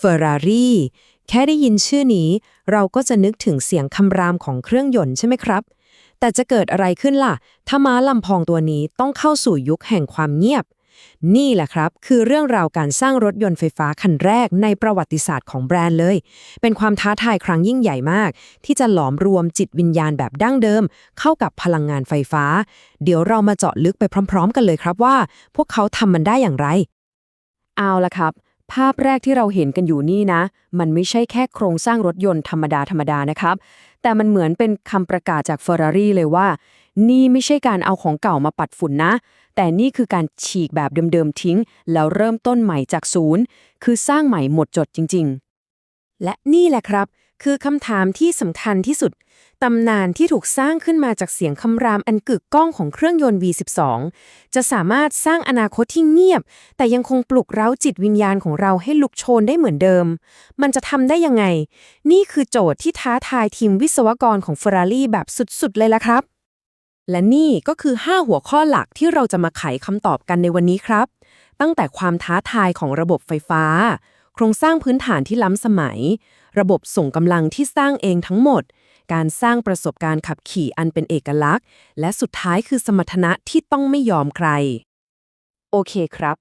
Ferrari แค่ได้ยินชื่อนี้ เราก็จะนึกถึงเสียงคำรามของเครื่องยนต์ใช่ไหมครับ แต่จะเกิดอะไรขึ้นล่ะ ถ้าม้าลำพองตัวนี้ต้องเข้าสู่ยุคแห่งความเงียบ นี่แหละครับ คือเรื่องราวการสร้างรถยนต์ไฟฟ้าคันแรกในประวัติศาสตร์ของแบรนด์เลย เป็นความท้าทายครั้งยิ่งใหญ่มาก ที่จะหลอมรวมจิตวิญญาณแบบดั้งเดิม เข้ากับพลังงานไฟฟ้า เดี๋ยวเรามาเจาะลึกไปพร้อม ๆ กันเลยครับว่า พวกเขาทำมันได้อย่างไร เอาละครับ ภาพแรกที่เราเห็นกันอยู่นี่นะ มันไม่ใช่แค่โครงสร้างรถยนต์ธรรมดาธรรมดานะครับ แต่มันเหมือนเป็นคำประกาศจาก Ferrari เลยว่า นี่ไม่ใช่การเอาของเก่ามาปัดฝุ่นนะ แต่นี่คือการฉีกแบบเดิมๆทิ้ง แล้วเริ่มต้นใหม่จากศูนย์ คือสร้างใหม่หมดจดจริง ๆ และนี่แหละครับ คือคำถามที่สำคัญที่สุด ตำนานที่ถูกสร้างขึ้นมาจากเสียงคำรามอันกึกก้องของเครื่องยนต์ V12 จะสามารถสร้างอนาคตที่เงียบ แต่ยังคงปลุกเร้าจิตวิญญาณของเราให้ลุกโชนได้เหมือนเดิม มันจะทำได้ยังไง นี่คือโจทย์ที่ท้าทายทีมวิศวกรของ Ferrari แบบสุดๆ เลยละครับ และนี่ก็คือ 5 หัวข้อหลักที่เราจะมาไขคำตอบกันในวันนี้ครับ ตั้งแต่ความท้าทายของระบบไฟฟ้า โครงสร้างพื้นฐานที่ล้ำสมัย ระบบส่งกำลังที่สร้างเองทั้งหมด การสร้างประสบการณ์ขับขี่อันเป็นเอกลักษณ์ และสุดท้ายคือสมรรถนะที่ต้องไม่ยอมใคร โอเคครับ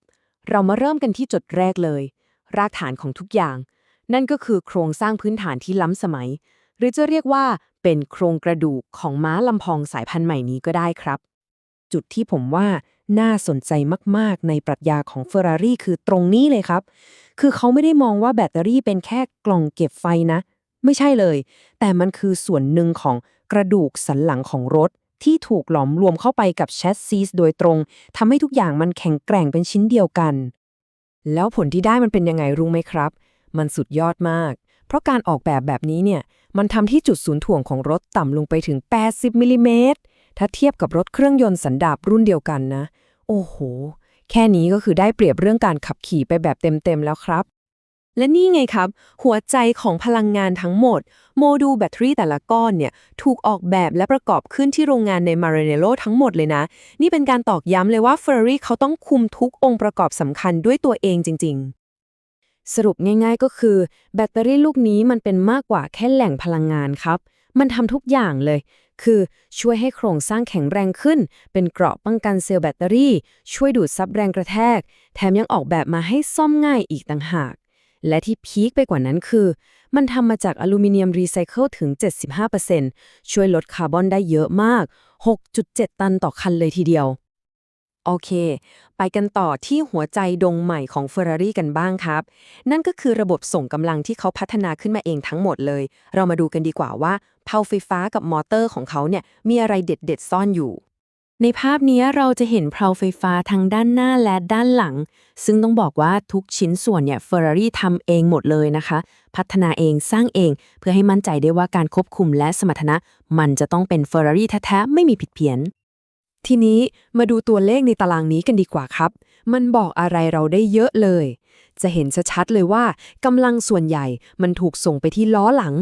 เรามาเริ่มกันที่จุดแรกเลย รากฐานของทุกอย่าง นั่นก็คือโครงสร้างพื้นฐานที่ล้ำสมัย หรือจะเรียกว่าเป็นโครงกระดูกของม้าลำพองสายพันธุ์ใหม่นี้ก็ได้ครับ จุดที่ผมว่าน่าสนใจมาก ๆ ในปรัชญาของ Ferrari คือตรงนี้เลยครับ คือเขาไม่ได้มองว่าแบตเตอรี่เป็นแค่กล่องเก็บไฟนะ ไม่ใช่เลย แต่มันคือส่วนหนึ่งของกระดูกสันหลังของรถ ที่ถูกหลอมรวมเข้าไปกับแชสซีสโดยตรงทำให้ทุกอย่างมันแข็งแกร่งเป็นชิ้นเดียวกัน แล้วผลที่ได้มันเป็นยังไงรู้ไหมครับ มันสุดยอดมาก เพราะการออกแบบแบบนี้เนี่ยมันทำที่จุดศูนย์ถ่วงของรถต่ำลงไปถึง 80มิลลิเมตรถ้าเทียบกับรถเครื่องยนต์สันดาปรุ่นเดียวกันนะ โอ้โห แค่นี้ก็คือได้เปรียบเรื่องการขับขี่ไปแบบเต็มๆแล้วครับ และนี่ไงครับ หัวใจของพลังงานทั้งหมด โมดูลแบตเตอรี่แต่ละก้อนเนี่ย ถูกออกแบบและประกอบขึ้นที่โรงงานในมา r รเนโ o ทั้งหมดเลยนะ นี่เป็นการตอกย้ำเลยว่า Ferrari เขาต้องคุมทุกองค์ประกอบสำคัญด้วยตัวเองจริง ๆสรุปง่ายๆก็คือ แบตเตอรี่ลูกนี้มันเป็นมากกว่าแค่แหล่งพลังงานครับ มันทำทุกอย่างเลย คือช่วยให้โครงสร้างแข็งแรงขึ้น เป็นเกราะป้องกันเซลล์แบตเตอรี่ ช่วยดูดซับแรงกระแทก แถมยังออกแบบมาให้ซ่อมง่ายอีกต่างหาก และที่พีคไปกว่านั้นคือ มันทำมาจากอลูมิเนียมรีไซเคิลถึง 75%ช่วยลดคาร์บอนได้เยอะมาก 6.7 ตันต่อคันเลยทีเดียว โอเค ไปกันต่อที่หัวใจดงใหม่ของ Ferrari กันบ้างครับ นั่นก็คือระบบส่งกำลังที่เขาพัฒนาขึ้นมาเองทั้งหมดเลย เรามาดูกันดีกว่าว่าเพาไฟฟ้ากับมอเตอร์ของเขาเนี่ยมีอะไรเด็ดๆซ่อนอยู่ ในภาพนี้เราจะเห็นเพลาไฟฟ้าทั้งด้านหน้าและด้านหลัง ซึ่งต้องบอกว่าทุกชิ้นส่วนเนี่ย Ferrari ทำเองหมดเลยนะคะ พัฒนาเองสร้างเอง เพื่อให้มั่นใจได้ว่าการควบคุมและสมรรถนะ มันจะต้องเป็น Ferrari แท้ๆไม่มีผิดเพี้ยน ทีนี้มาดูตัวเลขในตารางนี้กันดีกว่าครับ มันบอกอะไรเราได้เยอะเลย จะเห็นชัดๆเลยว่ากำลังส่วนใหญ่มันถูกส่งไปที่ล้อหลัง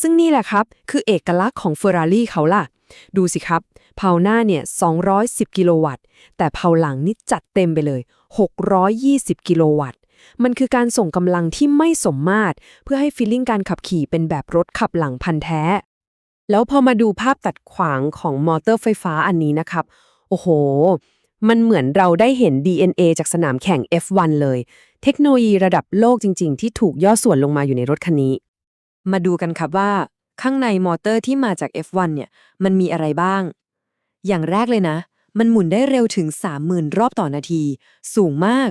ซึ่งนี่แหละครับ คือเอกลักษณ์ของ Ferrari เขาล่ะ ดูสิครับ เผาหน้าเนี่ย 210 กิโลวัตต์ แต่เผาหลังนี่จัดเต็มไปเลย 620 กิโลวัตต์ มันคือการส่งกำลังที่ไม่สมมาตร เพื่อให้ฟีลลิ่งการขับขี่เป็นแบบรถขับหลังพันแท้ แล้วพอมาดูภาพตัดขวางของมอเตอร์ไฟฟ้าอันนี้นะครับ โอ้โห มันเหมือนเราได้เห็น DNA จากสนามแข่ง F1 เลย เทคโนโลยีระดับโลกจริง ๆ ที่ถูกย่อส่วนลงมาอยู่ในรถคันนี้ มาดูกันครับว่าข้างในมอเตอร์ที่มาจาก F1 เนี่ย มันมีอะไรบ้าง อย่างแรกเลยนะ มันหมุนได้เร็วถึง 30,000 รอบต่อนาที สูงมาก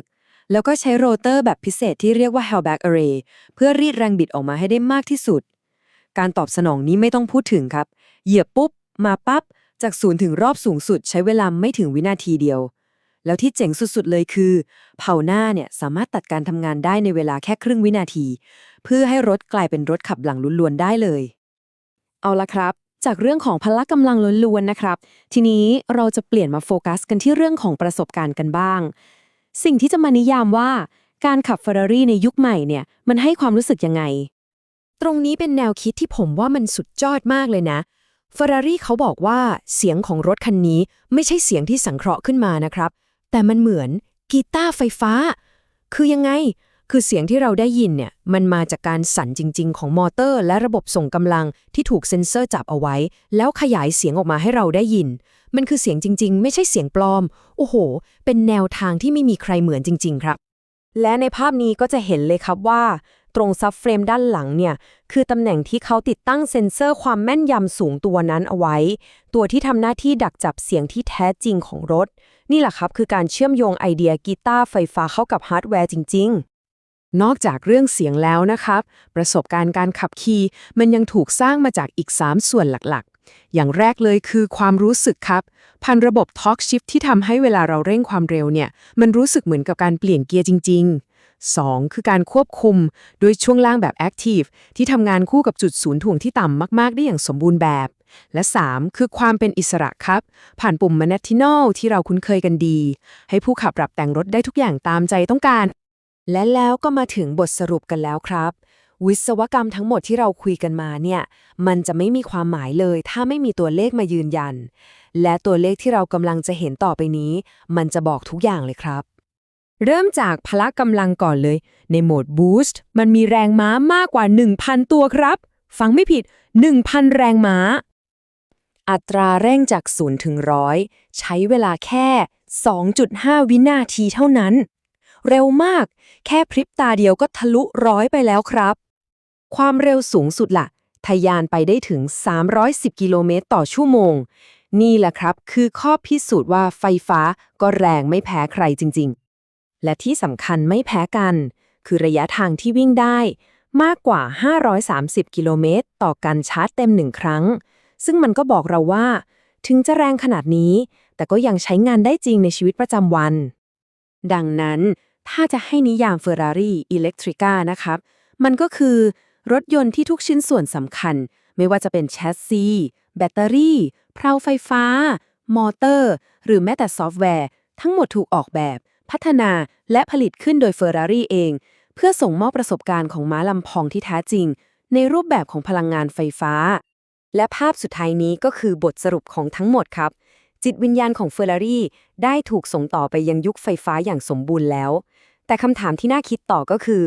แล้วก็ใช้โรเตอร์แบบพิเศษที่เรียกว่า Hellback Array เพื่อรีดแรงบิดออกมาให้ได้มากที่สุด การตอบสนองนี้ไม่ต้องพูดถึงครับ เหยียบปุ๊บ มาปั๊บ จากศูนย์ถึงรอบสูงสุดใช้เวลาไม่ถึงวินาทีเดียว แล้วที่เจ๋งสุดๆเลยคือ เผาหน้าเนี่ยสามารถตัดการทำงานได้ในเวลาแค่ครึ่งวินาที เพื่อให้รถกลายเป็นรถขับหลังล้วนๆได้เลย เอาละครับ จากเรื่องของพละกำลังล้วนๆนะครับ ทีนี้เราจะเปลี่ยนมาโฟกัสกันที่เรื่องของประสบการณ์กันบ้าง สิ่งที่จะมานิยามว่า การขับ Ferrari ในยุคใหม่เนี่ยมันให้ความรู้สึกยังไง ตรงนี้เป็นแนวคิดที่ผมว่ามันสุดยอดมากเลยนะ Ferrari เขาบอกว่าเสียงของรถคันนี้ไม่ใช่เสียงที่สังเคราะห์ขึ้นมานะครับ แต่มันเหมือนกีตาร์ไฟฟ้า คือยังไง คือเสียงที่เราได้ยินเนี่ยมันมาจากการสั่นจริง ๆ ของมอเตอร์ และระบบส่งกำลังที่ถูกเซ็นเซอร์จับเอาไว้ แล้วขยายเสียงออกมาให้เราได้ยิน มันคือเสียงจริง ๆ ไม่ใช่เสียงปลอม โอ้โห เป็นแนวทางที่ไม่มีใครเหมือนจริง ๆ ครับ และในภาพนี้ก็จะเห็นเลยครับว่า ตรงซับเฟรมด้านหลังเนี่ยคือตำแหน่งที่เขาติดตั้งเซ็นเซอร์ความแม่นยำสูงตัวนั้นเอาไว้ ตัวที่ทำหน้าที่ดักจับเสียงที่แท้จริงของรถ นี่แหละครับคือการเชื่อมโยงไอเดียกีตาร์ไฟฟ้าเข้ากับฮาร์ดแวร์จริง ๆ นอกจากเรื่องเสียงแล้วนะครับ ประสบการณ์การขับขี่มันยังถูกสร้างมาจากอีก 3 ส่วนหลักๆ อย่างแรกเลยคือความรู้สึกครับ พันระบบ Torque Shift ที่ทำให้เวลาเราเร่งความเร็วเนี่ย มันรู้สึกเหมือนกับการเปลี่ยนเกียร์จริง ๆ 2. คือการควบคุมโดยช่วงล่างแบบ Active ที่ทำงานคู่กับจุดศูนย์ถ่วงที่ต่ำมาก ๆ ได้อย่างสมบูรณ์แบบ และ 3. คือความเป็นอิสระครับ ผ่านปุ่ม Manetinol ที่เราคุ้นเคยกันดี ให้ผู้ขับปรับแต่งรถได้ทุกอย่างตามใจต้องการ และแล้วก็มาถึงบทสรุปกันแล้วครับ วิศวกรรมทั้งหมดที่เราคุยกันมาเนี่ย มันจะไม่มีความหมายเลย ถ้าไม่มีตัวเลขมายืนยัน และตัวเลขที่เรากำลังจะเห็นต่อไปนี้ มันจะบอกทุกอย่างเลยครับ เริ่มจากพละกำลังก่อนเลย ในโหมด Boost มันมีแรงม้ามากกว่า 1,000 ตัวครับ ฟังไม่ผิด 1,000 แรงม้า อัตราเร่งจาก0ถึง100 ใช้เวลาแค่ 2.5 วินาทีเท่านั้น เร็วมาก แค่พริบตาเดียวก็ทะลุร้อยไปแล้วครับ ความเร็วสูงสุดละ่ะ ทะยานไปได้ถึง 310 กิโลเมตรต่อชั่วโมง นี่แหละครับ คือข้อพิสูจน์ว่าไฟฟ้าก็แรงไม่แพ้ใครจริง ๆ และที่สำคัญไม่แพ้กัน คือระยะทางที่วิ่งได้ มากกว่า 530 กิโลเมตร ต่อการชาร์จเต็มหนึ่งครั้ง ซึ่งมันก็บอกเราว่าถึงจะแรงขนาดนี้ แต่ก็ยังใช้งานได้จริงในชีวิตประจำวัน ดังนั้น ถ้าจะให้นิยาม Ferrari Electrica นะครับ มันก็คือรถยนต์ที่ทุกชิ้นส่วนสำคัญ ไม่ว่าจะเป็นแชสซี แบตเตอรี่ เพลาไฟฟ้า มอเตอร์ หรือแม้แต่ซอฟต์แวร์ ทั้งหมดถูกออกแบบ พัฒนาและผลิตขึ้นโดย Ferrari เอง เพื่อส่งมอบประสบการณ์ของม้าลำพองที่แท้จริง ในรูปแบบของพลังงานไฟฟ้า และภาพสุดท้ายนี้ก็คือบทสรุปของทั้งหมดครับ จิตวิญญาณของเฟอร์รารี่ได้ถูกส่งต่อไปยังยุคไฟฟ้าอย่างสมบูรณ์แล้ว แต่คำถามที่น่าคิดต่อก็คือ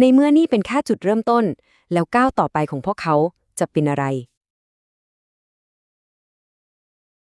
ในเมื่อนี่เป็นแค่จุดเริ่มต้น แล้วก้าวต่อไปของพวกเขาจะเป็นอะไร